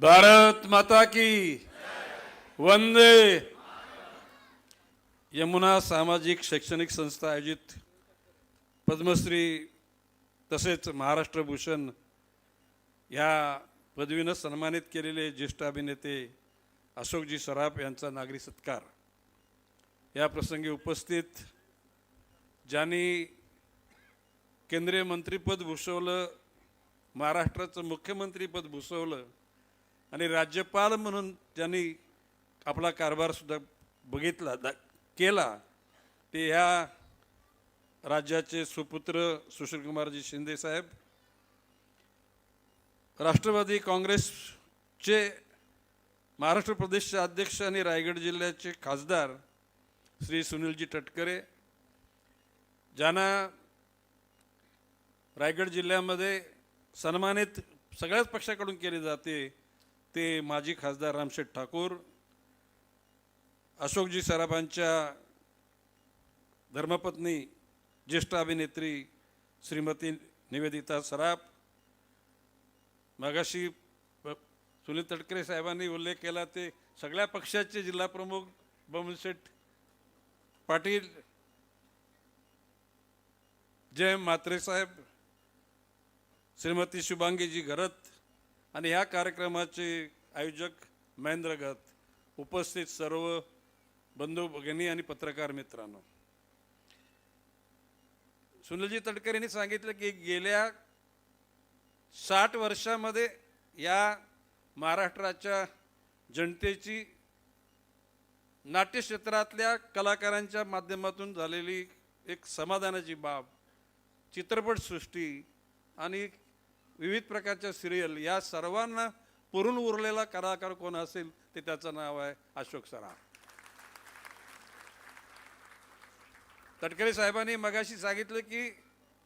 भारत माता की। वंदे। यमुना सामाजिक शैक्षणिक संस्था आयोजित पद्मश्री तसेच महाराष्ट्र भूषण या पदवीनं सन्मानित केलेले ज्येष्ठ अभिनेते अशोकजी सराफ यांचा नागरी सत्कार. या प्रसंगी उपस्थित ज्यांनी केंद्रीय मंत्रीपद भूषवलं महाराष्ट्राचं मुख्यमंत्रीपद भूषवलं आणि राज्यपाल म्हणून त्यांनी आपला कारभारसुद्धा बघितला दा केला. ते ह्या राज्याचे सुपुत्र सुशीलकुमारजी शिंदेसाहेब राष्ट्रवादी काँग्रेसचे महाराष्ट्र प्रदेशचे अध्यक्ष आणि रायगड जिल्ह्याचे खासदार श्री सुनीलजी तटकरे ज्यांना रायगड जिल्ह्यामध्ये सन्मानित सगळ्याच पक्षाकडून केले जाते ते माजी खासदार रामशेठ ठाकूर अशोकजी सराफांच्या धर्मपत्नी ज्येष्ठ अभिनेत्री श्रीमती निवेदिता सराफ मागाशी सुनील तटकरे साहेबांनी उल्लेख केला ते सगळ्या पक्षाचे जिल्हाप्रमुख बमनशेठ पाटील जय म्हात्रे साहेब श्रीमती शुभांगीजी घरत आणि ह्या कार्यक्रमाचे आयोजक महेंद्र उपस्थित सर्व बंधू भगिनी आणि पत्रकार मित्रांनो. सुनीलजी तटकर यांनी सांगितलं की गेल्या साठ वर्षामध्ये या महाराष्ट्राच्या जनतेची नाट्यक्षेत्रातल्या कलाकारांच्या माध्यमातून झालेली एक समाधानाची बाब चित्रपटसृष्टी आणि विविध प्रकारच्या सिरियल या सर्वांना पुरून उरलेला कलाकार कोण असेल ते त्याचं नाव आहे अशोक सराफ. तटकरे साहेबांनी मगाशी सांगितलं की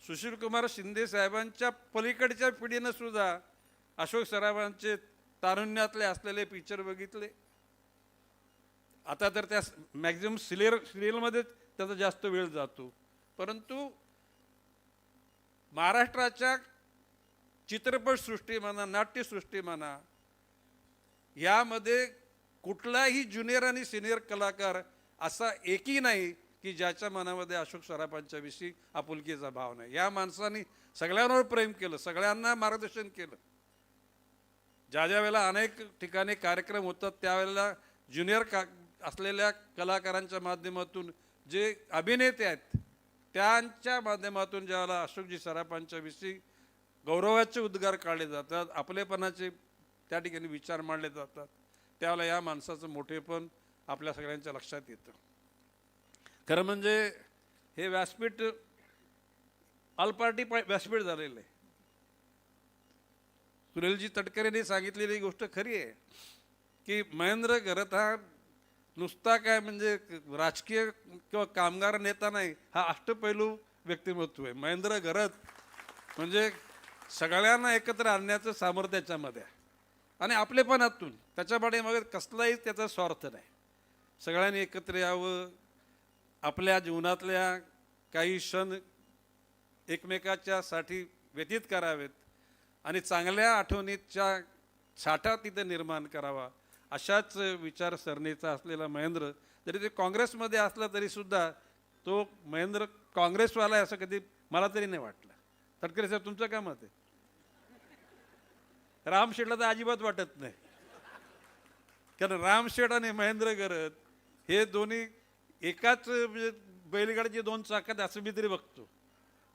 सुशीलकुमार शिंदे साहेबांच्या पलीकडच्या पिढीनं सुद्धा अशोक सराफांचे तारुण्यातले असलेले पिक्चर बघितले. आता तर त्या मॅक्झिमम सिरियल सिरियलमध्येच त्याचा जास्त वेळ जातो. परंतु महाराष्ट्राच्या चित्रपटसृष्टी म्हणा नाट्यसृष्टी म्हणा यामध्ये कुठलाही ज्युनियर आणि सिनियर कलाकार असा एकही नाही की ज्याच्या मनामध्ये अशोक सराफांच्याविषयी आपुलकीचा भाव नाही. या माणसांनी सगळ्यांवर प्रेम केलं सगळ्यांना मार्गदर्शन केलं. ज्या ज्या वेळेला अनेक ठिकाणी कार्यक्रम होतात त्यावेळेला ज्युनियर का असलेल्या कलाकारांच्या माध्यमातून जे अभिनेते आहेत त्यांच्या माध्यमातून ज्यावेळेला अशोकजी सराफांच्याविषयी गौरवाचे उद्गार काढले जातात आपलेपणाचे त्या ठिकाणी विचार मांडले जातात. त्यावेळेला या माणसाचं मोठेपण आपल्या सगळ्यांच्या लक्षात येतं. खरं म्हणजे हे व्यासपीठ ऑल पार्टी पा- व्यासपीठ झालेलं आहे. सुनीलजी तटकरेंनी सांगितलेली गोष्ट खरी आहे की महेंद्र घरत हा नुसता काय म्हणजे राजकीय किंवा कामगार नेता नाही हा अष्टपैलू व्यक्तिमत्व आहे. महेंद्र घरत म्हणजे सगळ्यांना एकत्र आणण्याचं सामर्थ्य त्याच्यामध्ये आहे. आणि आपलेपणातून त्याच्याकडे मग कसलाही त्याचा स्वार्थ नाही. सगळ्यांनी एकत्र यावं. आपल्या जीवनातल्या काही क्षण एकमेकाच्या साठी व्यतीत करावेत. आणि चांगल्या आठवणीच्या साठा तिथे निर्माण करावा. अशाच विचारसरणीचा असलेला महेंद्र जरी ते काँग्रेसमध्ये असला तरीसुद्धा तो महेंद्र काँग्रेसवाला आहे असं कधी मला तरी नाही वाटलं. तटकरे साहेब तुमचं काय मत आहे? रामशेठला तर अजिबात वाटत नाही. कारण रामशेठ आणि महेंद्र गरत हे दोन्ही एकाच म्हणजे बैलगाडीचे दोन चाकात असं मी तरी बघतो.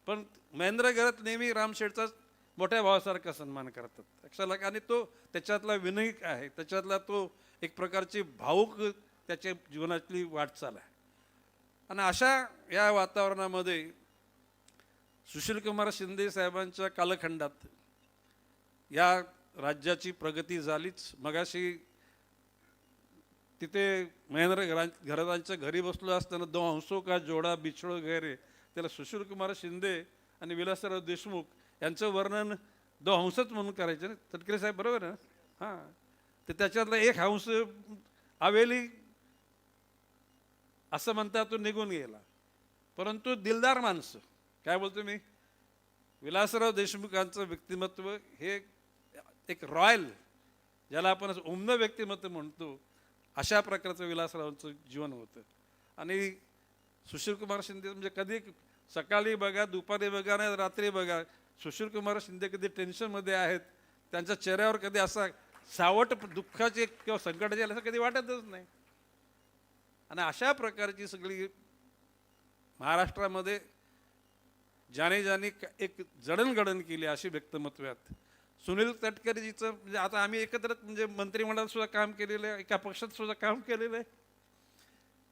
पण महेंद्र गरत नेहमी रामशेठचाच मोठ्या भावासारखा सन्मान करतात. अक्षरला आणि तो त्याच्यातला विनय आहे. त्याच्यातला तो एक प्रकारची भाऊक त्याच्या जीवनातली वाटचाल आहे. आणि अशा या वातावरणामध्ये सुशीलकुमार शिंदे साहेबांच्या कालखंडात या राज्याची प्रगती झालीच. मगाशी तिथे महेंद्र घरा घरी बसलो असताना दो हंसो का जोडा बिछडो वगैरे त्याला सुशील कुमार शिंदे आणि विलासराव देशमुख यांचं वर्णन दो हंसच म्हणून करायचं ना? तटकरे साहेब बरोबर ना? हां. तर त्याच्यातला एक हंस हवेली असं म्हणता तो निघून गेला. परंतु दिलदार माणसं. काय बोलतो मी? विलासराव देशमुखांचं व्यक्तिमत्व हे एक रॉयल ज्याला आपण असं उम्न व्यक्तिमत्व म्हणतो अशा प्रकारचं विलासरावांचं जीवन होतं. आणि सुशीलकुमार शिंदे म्हणजे कधी सकाळी बघा दुपारी बघा नाही रात्री बघा सुशीलकुमार शिंदे कधी टेन्शनमध्ये आहेत त्यांच्या चेहऱ्यावर कधी असा सावट दुःखाचे किंवा संकटाचे असं कधी वाटतच नाही. आणि अशा प्रकारची सगळी महाराष्ट्रामध्ये ज्याने ज्याने एक जडणघडण केली अशी व्यक्तिमत्व आहेत सुनील तटकरेजीचं म्हणजे आता आम्ही एकत्र म्हणजे मंत्रिमंडळात सुद्धा काम केलेलं आहे एका पक्षात सुद्धा काम केलेलं आहे.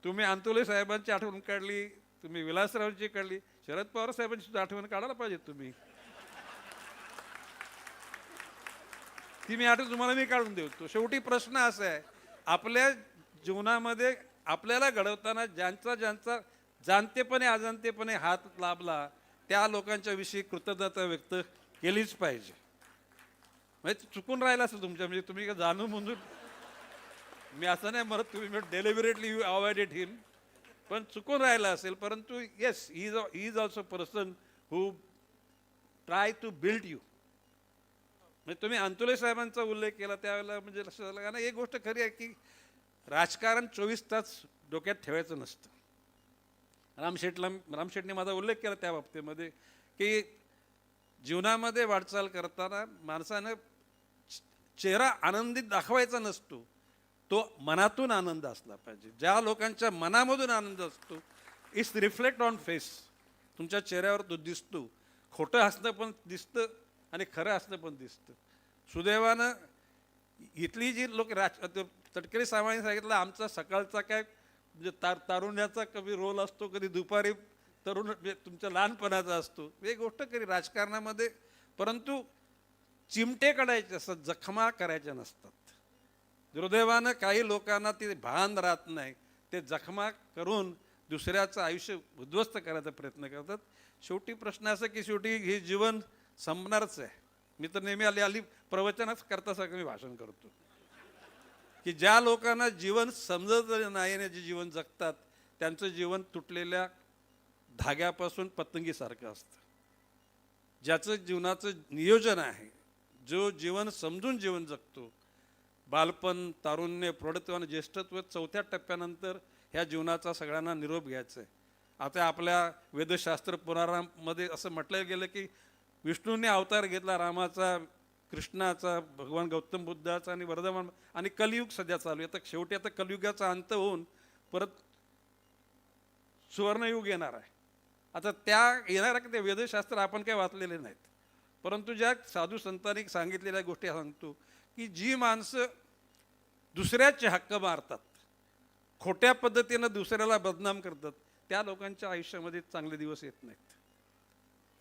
तुम्ही अंतुले साहेबांची आठवण काढली तुम्ही विलासरावची काढली शरद पवार साहेबांची सुद्धा आठवण काढायला पाहिजे तुम्ही. ती मी आठवण तुम्हाला मी काढून देतो शेवटी प्रश्न असा आहे आपल्या जीवनामध्ये आपल्याला घडवताना ज्यांचा ज्यांचा जाणतेपणे अजाणतेपणे हात लाभला त्या लोकांच्या विषयी कृतज्ञता व्यक्त केलीच पाहिजे. म्हणजे चुकून राहिला असेल तुमच्या म्हणजे तुम्ही का जाणून म्हणून मी असं नाही म्हणत तुम्ही डेलिबरेटली यू अवॉइडेड हिम पण चुकून राहिला असेल परंतु yes he is he is also person who try to build you म्हणजे तुम्ही अंतुले साहेबांचा उल्लेख केला त्यावेळेला म्हणजे लक्षात आलं कारण एक गोष्ट खरी आहे की राजकारण चोवीस तास डोक्यात ठेवायचं नसतं. रामशेठला रामशेठने माझा उल्लेख केला त्या बाबतीमध्ये की जीवनामध्ये वाटचाल करताना माणसानं चेहरा आनंदित दाखवायचा नसतो तो मनातून आनंद असला पाहिजे. ज्या लोकांच्या मनामधून आनंद असतो इट्स रिफ्लेक्ट ऑन फेस. तुमच्या चेहऱ्यावर तो दिसतो. खोटं हसणं पण दिसतं आणि खरं असणं पण दिसतं. सुदैवानं इथली जी लोक राज ते तटकरे साहेबांनी सांगितलं आमचा सकाळचा काय म्हणजे तार तारुण्याचा कधी रोल असतो कधी दुपारी तरुण म्हणजे तुमच्या लहानपणाचा असतो. एक गोष्ट करी राजकारणामध्ये परंतु चिमटे काढायचे असतात जखमा करायच्या नसतात. दुर्दैवानं काही लोकांना ते भान राहत नाही. ते जखमा करून दुसऱ्याचं आयुष्य उद्ध्वस्त करायचा प्रयत्न करतात. शेवटी प्रश्न असा की शेवटी हे जीवन संपणारच आहे. मी तर नेहमी आली आली प्रवचनच करतासारखं मी भाषण करतो. की ज्या लोकांना जीवन समजत नाही आणि जे जीवन जगतात त्यांचं जीवन तुटलेल्या धाग्यापासून पतंगीसारखं असतं. ज्याचं जीवनाचं नियोजन आहे जो जीवन समजून जीवन जगतो. बालपण तारुण्य प्रौढत्व आणि ज्येष्ठत्व चौथ्या टप्प्यानंतर ह्या जीवनाचा सगळ्यांना निरोप घ्यायचा आहे. आता आपल्या वेदशास्त्र पुराणामध्ये असं म्हटलं गेलं की विष्णूने अवतार घेतला रामाचा कृष्णाचा भगवान गौतम बुद्धाचा आणि वर्धमान आणि कलियुग सध्या चालू आहे. आता शेवटी आता कलियुगाचा अंत होऊन परत सुवर्णयुग येणार आहे. आता त्या येणाऱ्या ते वेदशास्त्र आपण काय वाचलेले नाहीत. परंतु ज्या साधू संतांनी सांगितलेल्या गोष्टी सांगतो की जी माणसं दुसऱ्याचे हक्क मारतात खोट्या पद्धतीनं दुसऱ्याला बदनाम करतात त्या लोकांच्या आयुष्यामध्ये चांगले दिवस येत नाहीत.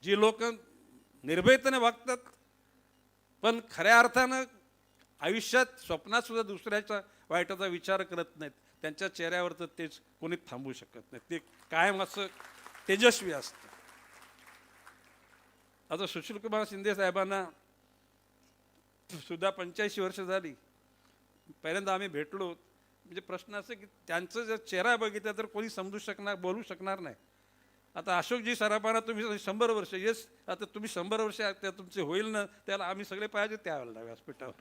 जी लोक निर्भयतेने वागतात पण खऱ्या अर्थानं आयुष्यात स्वप्नातसुद्धा दुसऱ्याच्या वाईटाचा विचार करत नाहीत त्यांच्या चेहऱ्यावरचं तेच कोणी थांबू शकत नाही ते कायम असं तेजस्वी असतं. आता सुशीलकुमार शिंदे साहेबांना सुद्धा पंच्याऐंशी वर्ष झाली. पहिल्यांदा आम्ही भेटलो. म्हणजे प्रश्न असं की त्यांचं जर चेहरा बघितला तर कोणी समजू शकणार बोलू शकणार नाही. आता अशोकजी सराफांना तुम्ही शंभर वर्ष येस आता तुम्ही शंभर वर्ष त्या तुमचे होईल ना त्याला आम्ही सगळे पाहिजे त्यावेळेला व्यासपीठावर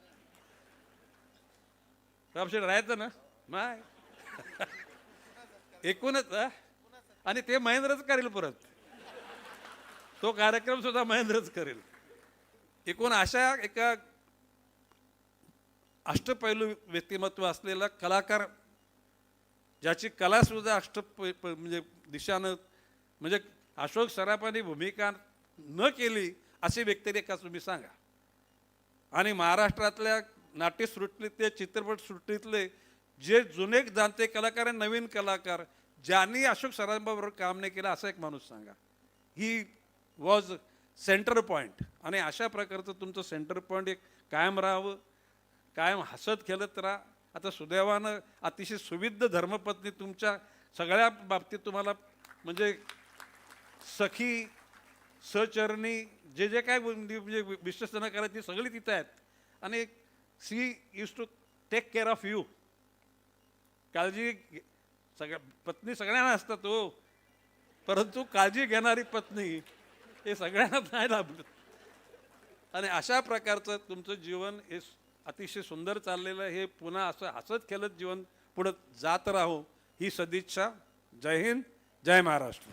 रामशेठ राहायचं ना? माय. एकूणच आणि ते महेंद्रच करेल परत. तो कार्यक्रम सुद्धा महेंद्रच करेल. एकूण अशा एका अष्टपैलू व्यक्तिमत्व असलेला कलाकार ज्याची कला सुद्धा अष्ट प- म्हणजे दिशानं म्हणजे अशोक सराफांनी भूमिका न केली अशी व्यक्तिरेखा तुम्ही सांगा. आणि महाराष्ट्रातल्या नाट्यसृष्टीतले चित्रपटसृष्टीतले जे जुने जाणते कलाकार आणि नवीन कलाकार ज्यांनी अशोक सराफांबरोबर काम नाही केलं असा एक माणूस सांगा. ही वॉज सेंटर पॉईंट आणि अशा प्रकारचं तुमचं सेंटर पॉईंट एक कायम राहावं कायम हसत खेळत राहा. आता सुदैवानं अतिशय सुविध धर्मपत्नी तुमच्या सगळ्या बाबतीत तुम्हाला म्हणजे सखी सचरणी जे जे काय म्हणजे म्हणजे विश्वसना करायची सगळी तिथं आहेत. आणि she use to take care of you काळजी घे- सगळ्या पत्नी सगळ्यांना असतात हो. परंतु काळजी घेणारी पत्नी हे सगळ्यांना नाही लाभलं. आणि अशा प्रकारचं तुमचं जीवन हे अतिशय सुंदर चाललेलं हे पुन्हा असं हसत खेळत जीवन पुढं जात राहो. ही सदिच्छा. जय हिंद. जय महाराष्ट्र.